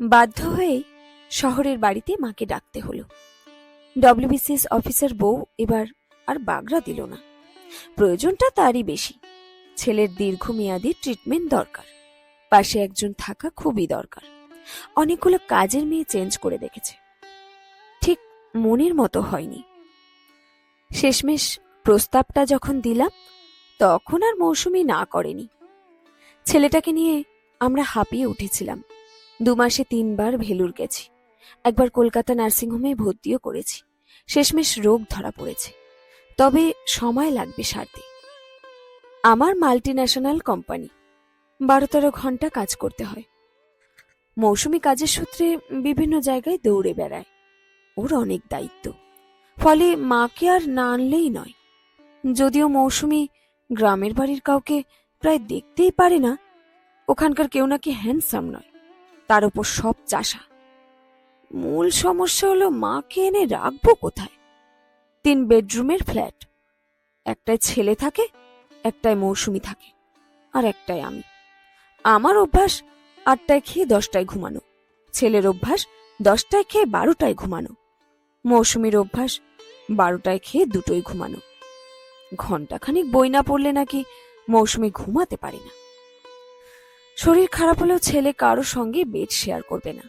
বাধ্য হয়ে শহরের বাড়িতে মাকে ডাকতে হলো। ডব্লিউবিসিএস অফিসার বউ এবার আর বাগড়া দিল না। প্রয়োজনটা তারই বেশি। ছেলের দীর্ঘমেয়াদী ট্রিটমেন্ট দরকার। পাশে একজন থাকা খুবই দরকার। অনেকগুলো কাজের মেয়ে চেঞ্জ করে দেখেছে। ঠিক মনের মতো হয়নি। শেষমেশ প্রস্তাবটা যখন দিলাম, তখন আর মৌসুমি না করেনি। ছেলেটাকে নিয়ে আমরা হাঁপিয়ে উঠেছিলাম। দু মাসে তিনবার ভেলুর গেছি। একবার কলকাতা নার্সিংহোমে ভর্তিও করেছি। শেষমেশ রোগ ধরা পড়েছে। তবে সময় লাগবে সারতে। আমার মাল্টি ন্যাশনাল কোম্পানি বারো তেরো ঘণ্টা কাজ করতে হয়। মৌসুমি কাজের সূত্রে বিভিন্ন জায়গায় দৌড়ে বেড়ায়। ওর অনেক দায়িত্ব। ফলে মাকে আর না আনলেই নয়। যদিও মৌসুমি গ্রামের বাড়ির কাউকে প্রায় দেখতেই পারে না, ওখানকার কেউ নাকি হ্যান্ডসাম নয়। তার উপর সব চাষা। মূল সমস্যা হলো মাকে এনে রাখব কোথায়? তিন বেডরুমের ফ্ল্যাট। একটায় ছেলে থাকে, একটায় মৌসুমি থাকে, আর একটায় আমি। আমার অভ্যাস আটটায় খেয়ে দশটায় ঘুমানো। ছেলের অভ্যাস দশটায় খেয়ে বারোটায় ঘুমানো। মৌসুমির অভ্যাস বারোটায় খেয়ে দুটোই ঘুমানো। ঘন্টাখানিক বই না পড়লে নাকি মৌসুমি ঘুমাতে পারে না। শরীর খারাপ হলেও ছেলে কারও সঙ্গে বেড শেয়ার করবে না।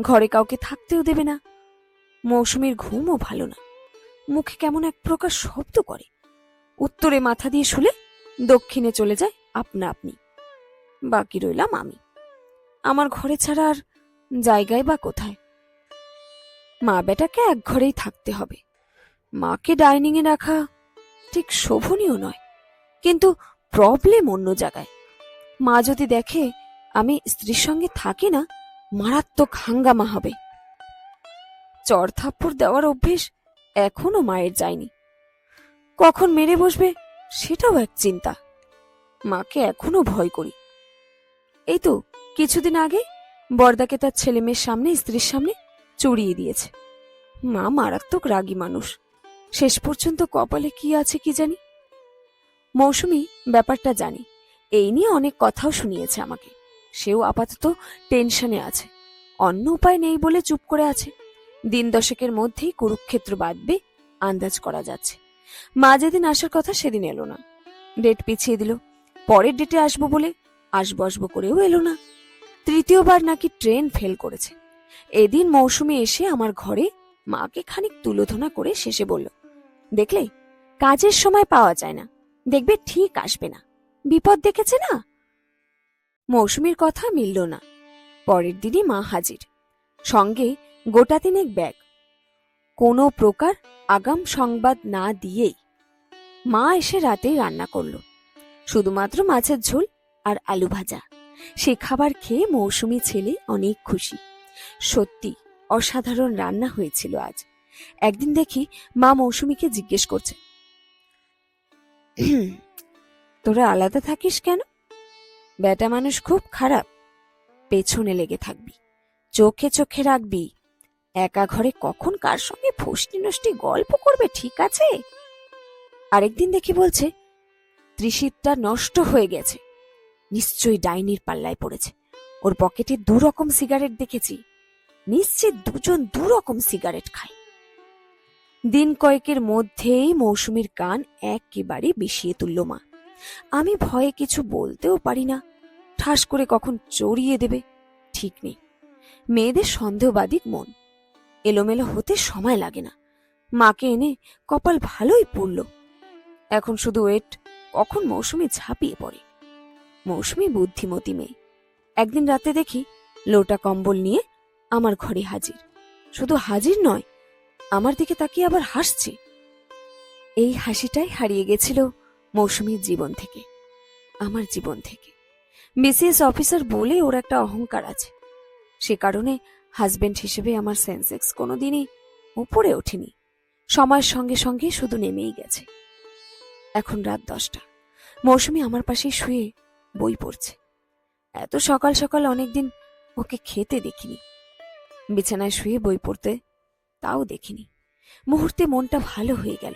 ঘরে কাউকে থাকতেও দেবে না। মৌসুমীর ঘুমও ভালো না। মুখে কেমন এক প্রকার শব্দ করে। উত্তরে মাথা দিয়ে শুলে দক্ষিণে চলে যায় আপনা আপনি। বাকি রইলাম আমি। আমার ঘরে ছাড়া আর জায়গায় বা কোথায়? মা বেটাকে এক ঘরেই থাকতে হবে। মাকে ডাইনিং এ রাখা ঠিক শোভনীয় নয়। কিন্তু প্রবলেম অন্য জায়গায়। মা যদি দেখে আমি স্ত্রীর সঙ্গে থাকি না, মারাত্মক হাঙ্গামা হবে। চর থাপ্পড় দেওয়ার অভ্যেস এখনও মায়ের যায়নি। কখন মেরে বসবে সেটাও এক চিন্তা। মাকে এখনও ভয় করি। এই তো কিছুদিন আগে বর্দাকে তার ছেলে মেয়ের সামনে, স্ত্রীর সামনে চড়িয়ে দিয়েছে। মা মারাত্মক রাগী মানুষ। শেষ পর্যন্ত কপালে কি আছে কি জানি? মৌসুমি ব্যাপারটা জানি। এই নিয়ে অনেক কথাও শুনিয়েছে আমাকে। সেও আপাতত টেনশনে আছে। অন্য উপায় নেই বলে চুপ করে আছে। দিন দশেকের মধ্যেই কুরুক্ষেত্র বাঁধবে, আন্দাজ করা যাচ্ছে। মা যেদিন আসার কথা সেদিন এলো না। ডেট পিছিয়ে দিল। পরের ডেটে আসব বলে আসব আসব করেও এলো না। তৃতীয়বার নাকি ট্রেন ফেল করেছে। এদিন মৌসুমী এসে আমার ঘরে মাকে খানিক তুলোধনা করে শেষে বলল, দেখলে, কাজের সময় পাওয়া যায় না। দেখবে ঠিক আসবে না। বিপদ দেখেছে না? মৌসুমীর কথা মিলল না। পরের দিনই মা হাজির। সঙ্গে গোটা তিনেক ব্যাগ। কোনো প্রকার আগাম সংবাদ না দিয়েই মা এসে রাতেই রান্না করল। শুধুমাত্র মাছের ঝোল আর আলু ভাজা। সে খাবার খেয়ে মৌসুমী ছেলে অনেক খুশি। সত্যি অসাধারণ রান্না হয়েছিল আজ। একদিন দেখি মা মৌসুমীকে জিজ্ঞেস করছে। তোরা আলাদা থাকিস কেন? বেটা মানুষ খুব খারাপ। পেছনে লেগে থাকবি। চোখে চোখে রাখবি। একা ঘরে কখন কার সঙ্গে ফষ্টি নষ্টি গল্প করবে, ঠিক আছে? আরেকদিন দেখি বলছে ত্রিশিতটা নষ্ট হয়ে গেছে। নিশ্চয়ই ডাইনির পাল্লায় পড়েছে। ওর পকেটে দু রকম সিগারেট দেখেছি। নিশ্চিত দুজন দু রকম সিগারেট খায়। দিন কয়েকের মধ্যেই মৌসুমীর কান একেবারে বিষিয়ে তুলল মা। আমি ভয়ে কিছু বলতেও পারি না। ঠাস করে কখন চড়িয়ে দেবে, ঠিক নেই। মেয়েদের সন্দেহবাদিক মন। এলোমেলো হতে সময় লাগে না। মাকে এনে কপাল ভালোই পড়ল। এখন শুধু ওয়েট, কখন মৌসুমি ঝাঁপিয়ে পড়ে। মৌসুমি বুদ্ধিমতী মেয়ে। একদিন রাতে দেখি লোটা কম্বল নিয়ে আমার ঘরে হাজির। শুধু হাজির নয়, আমার দিকে তাকিয়ে আবার হাসছে। এই হাসিটাই হারিয়ে গেছিল মৌসুমীর জীবন থেকে, আমার জীবন থেকে। বিসিএস অফিসার বলে ওর একটা অহংকার আছে। সে কারণে হাজবেন্ড হিসেবে আমার সেন্সেক্স কোনোদিনই উপরে ওঠেনি। সময়ের সঙ্গে সঙ্গে শুধু নেমেই গেছে। এখন রাত দশটা। মৌসুমি আমার পাশেই শুয়ে বই পড়ছে। এত সকাল সকাল অনেকদিন ওকে খেতে দেখিনি। বিছানায় শুয়ে বই পড়তে তাও দেখিনি। মুহূর্তে মনটা ভালো হয়ে গেল।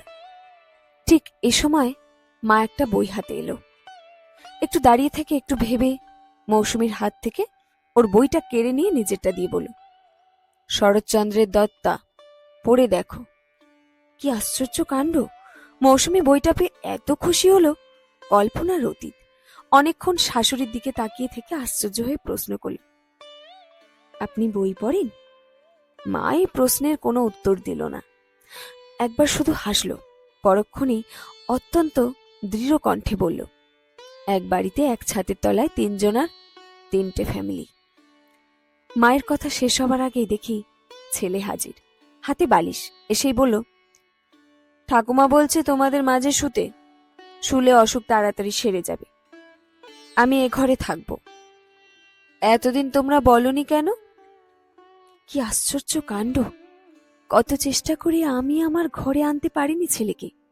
ঠিক এ সময় মা একটা বই হাতে এলো। একটু দাঁড়িয়ে থেকে, একটু ভেবে মৌসুমীর হাত থেকে ওর বইটা কেড়ে নিয়ে নিজেরটা দিয়ে বলল, শরৎচন্দ্রের দত্তা, পড়ে দেখো। কি আশ্চর্য কাণ্ড। মৌসুমি বইটা পেয়ে এত খুশি হলো। কল্পনার অতীত অনেকক্ষণ শাশুড়ির দিকে তাকিয়ে থেকে আশ্চর্য হয়ে প্রশ্ন করল, আপনি বই পড়েন? মা এই প্রশ্নের কোনো উত্তর দিল না। একবার শুধু হাসল। পরক্ষণেই অত্যন্ত দৃঢ় কণ্ঠে বলল, এক বাড়িতে, এক ছাদের তলায় তিনজনার তিনটে ফ্যামিলি মায়ের কথা শেষ হবার আগেই দেখি ছেলে হাজির। হাতে বালিশ। এসেই বলল, ঠাকুমা বলছে তোমাদের মাঝে শুতে। শুলে অসুখ তাড়াতাড়ি সেরে যাবে। আমি এ ঘরে থাকব। এতদিন তোমরা বলনি কেন? কি আশ্চর্য কাণ্ড। কত চেষ্টা করে আমি আমার ঘরে আনতে পারিনি ছেলেকে।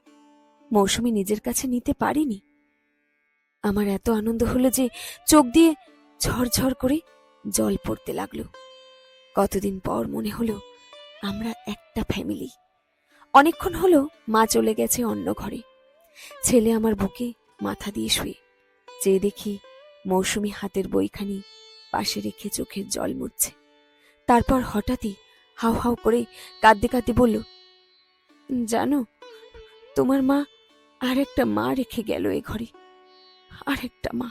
মৌসুমি নিজের কাছে নিতে পারিনি। আমার এত আনন্দ হলো যে চোখ দিয়ে ঝরঝর করে জল পড়তে লাগল। কতদিন পর মনে হলো আমরা একটা ফ্যামিলি। অনেকক্ষণ হলো মা চলে গেছে অন্য ঘরে। ছেলে আমার বুকে মাথা দিয়ে শুয়ে। চেয়ে দেখি মৌসুমি হাতের বইখানি পাশে রেখে চোখের জল মুছছে। তারপর হঠাৎই হাউ হাউ করে কাঁদতে কাঁদতে বলল, জানো, তোমার মা আর একটা মা রেখে গেল এ ঘরে। আর একটা মা।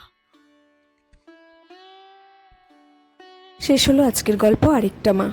শেষ হলো আজকের গল্প, আরেকটা মা।